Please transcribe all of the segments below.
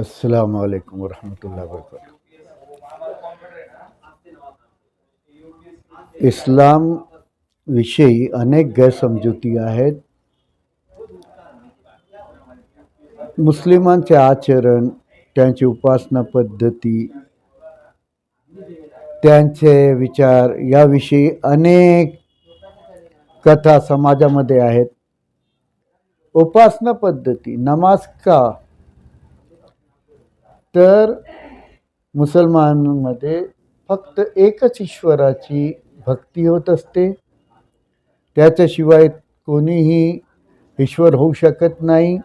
السلام عليكم ورحمة الله وبركاته इस्लाम विषयी अनेक गैरसमजुती आहेत. मुस्लिमांचे आचरण त्यांची उपासना पद्धती त्यांचे विचार याविषयी अनेक कथा समाजामध्ये आहेत. उपासना पद्धती नमाज का तर मुसलमानांमध्ये फक्त एकच ईश्वराची भक्ती होत असते. त्याच्याशिवाय कोणीही ईश्वर होऊ शकत नाही.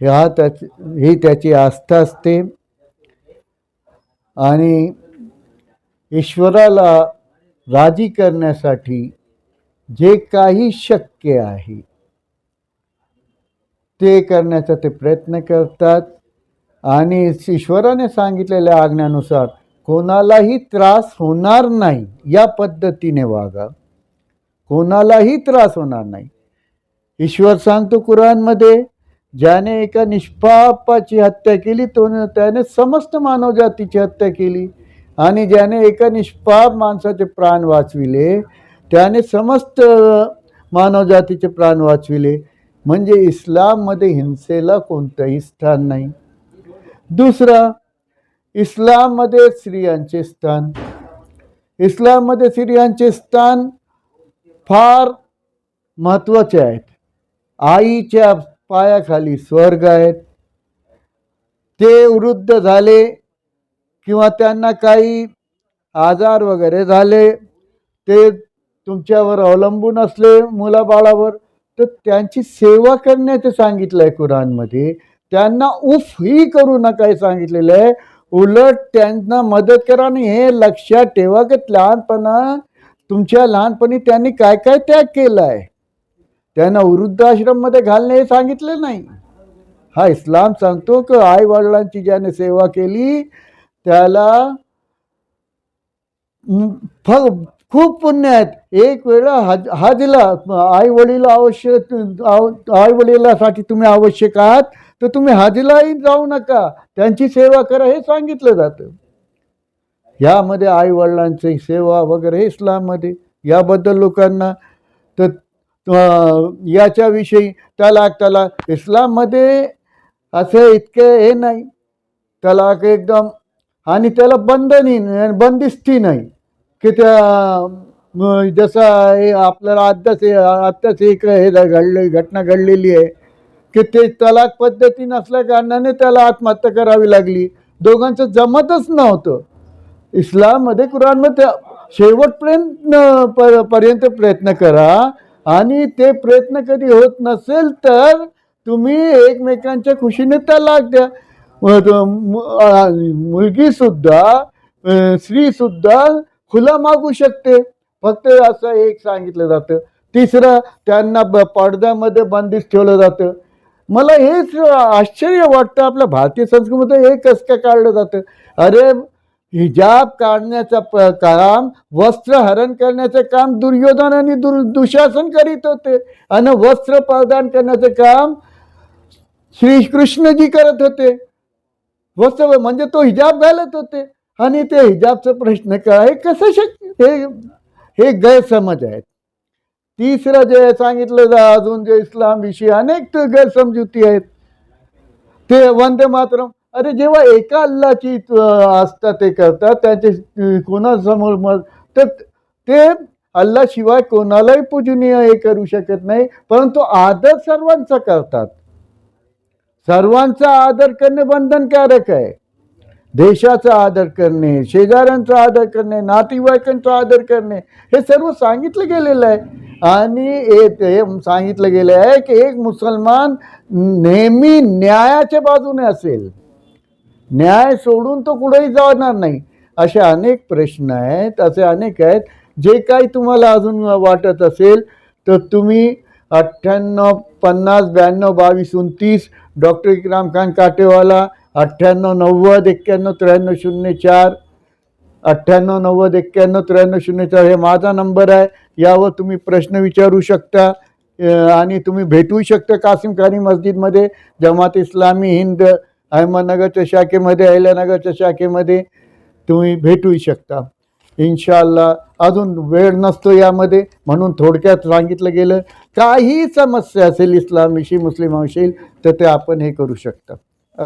ह्या त्याच ही त्याची आस्था असते. आणि ईश्वराला राजी करण्यासाठी जे काही शक्य आहे ते करण्याचा ते प्रयत्न करतात. आणि ईश्वराने सांगितलेल्या आज्ञानुसार कोणालाही त्रास होणार नाही. या पद्धतीने वागा. कोणालाही त्रास होणार नाही. ईश्वर सांगतो कुराणमध्ये ज्याने एका निष्पापाची हत्या केली तो त्याने समस्त मानवजातीची हत्या केली. आणि ज्याने एका निष्पाप माणसाचे प्राण वाचविले त्याने समस्त मानवजातीचे प्राण वाचविले. म्हणजे इस्लाममध्ये हिंसेला कोणतंही स्थान नाही. दुसरं इस्लाममध्ये स्त्रियांचे स्थान. इस्लाममध्ये स्त्रियांचे स्थान फार महत्त्वाचे आहेत. आईच्या पायाखाली स्वर्ग आहेत. ते वृद्ध झाले किंवा त्यांना काही आजार वगैरे झाले ते तुमच्यावर अवलंबून असले मुलाबाळावर तर त्यांची सेवा करण्याचं सांगितलं आहे कुराणमध्ये. त्यांना उफ ही करू नका हे सांगितलेलं आहे. उलट त्यांना मदत करा आणि हे लक्षात ठेवा की लहानपणा तुमच्या लहानपणी त्यांनी काय काय त्याग केला आहे. त्यांना वृद्धाश्रममध्ये घालणे हे सांगितलं नाही. हा इस्लाम सांगतो की आई वडिलांची ज्याने सेवा केली त्याला फ खूप पुण्य आहेत. एक वेळा हज हजला आई वडील आवश्यक आई वडिलासाठी तुम्ही आवश्यक आहात तर तुम्ही हाजीलाही जाऊ नका. त्यांची सेवा करा हे सांगितलं जातं. यामध्ये आई वडिलांची सेवा वगैरे हे इस्लाममध्ये. याबद्दल लोकांना तर याच्याविषयी तलाक तलाक. इस्लाममध्ये असं इतके हे नाही. तलाक एकदम आणि त्याला बंधनही बंदिस्ती नाही. की त्या जसं हे आपल्याला आत्ताच आत्ताच एक हे घडलं घटना घडलेली आहे. की ते तलाक पद्धती नसल्या कारणाने त्याला आत्महत्या करावी लागली. दोघांचं जमतच नव्हतं. इस्लाममध्ये कुराणमध्ये शेवटपर्यंत पर्यंत प्रयत्न करा. आणि ते प्रयत्न कधी होत नसेल तर तुम्ही एकमेकांच्या खुशीने तलाक द्या. मुलगीसुद्धा स्त्रीसुद्धा खुला मागू शकते. फक्त असं एक सांगितलं जातं. तिसरं त्यांना ब पडद्यामध्ये बंदिश ठेवलं जातं. मला हेच आश्चर्य वाटतं आपल्या भारतीय संस्कृतीमध्ये हे कसं काय काढलं जातं? अरे हिजाब काढण्याचं प काम वस्त्र हरण करण्याचं काम दुर्योधन आणि दुर् दुशासन करीत होते. आणि वस्त्र प्रदान करण्याचं काम श्रीकृष्णजी करत होते. वस्त्र म्हणजे तो हिजाब घालत होते. आणि ते हिजाबचा प्रश्न काय? हे कसं शक्य? हे हे गैरसमज आहेत. तिसरं जे सांगितलं जा अजून जे इस्लाम विषयी अनेक गैरसमजुती आहेत. ते वंदे मातरम. अरे जेव्हा एका अल्लाची आस्था ते करतात त्याचे कोणासमोर मग तर ते अल्लाशिवाय कोणालाही पूजनीय हे करू शकत नाही परंतु आदर सर्वांचा करतात. सर्वांचा आदर करणे बंधनकारक आहे. देशाचा आदर करणे शेजाऱ्यांचा आदर करणे नातेवाईकांचा आदर करणे हे सर्व सांगितलं गेलेलं आहे. आणि सांगितलं गेलं आहे की एक मुसलमान नेहमी न्यायाच्या बाजूने असेल. न्याय सोडून तो कुठेही जाणार नाही. असे अनेक प्रश्न आहेत असे अनेक आहेत. जे काही तुम्हाला अजून वाटत असेल तर तुम्ही अठ्ठ्याण्णव पन्नास ब्याण्णव बावीस उनतीस डॉक्टर इकराम खान काटेवाला अठ्ठ्याण्णव नव्वद एक्क्याण्णव त्र्याण्णव शून्य चार. अठ्ठ्याण्णव नव्वद एक्क्याण्णव त्र्याण्णव शून्य चार हे माझा नंबर आहे. यावर तुम्ही प्रश्न विचारू शकता. आणि तुम्ही भेटू शकता कासिम खानी मस्जिदमध्ये. जमात इस्लामी हिंद अहमदनगरच्या शाखेमध्ये अहिल्यानगरच्या शाखेमध्ये तुम्ही भेटू शकता. इन्शाल्ला अजून वेळ नसतो यामध्ये. म्हणून थोडक्यात सांगितलं गेलं काही समस्या असेल इस्लामविषयी मुस्लिमांविषयी तर ते आपण हे करू शकता.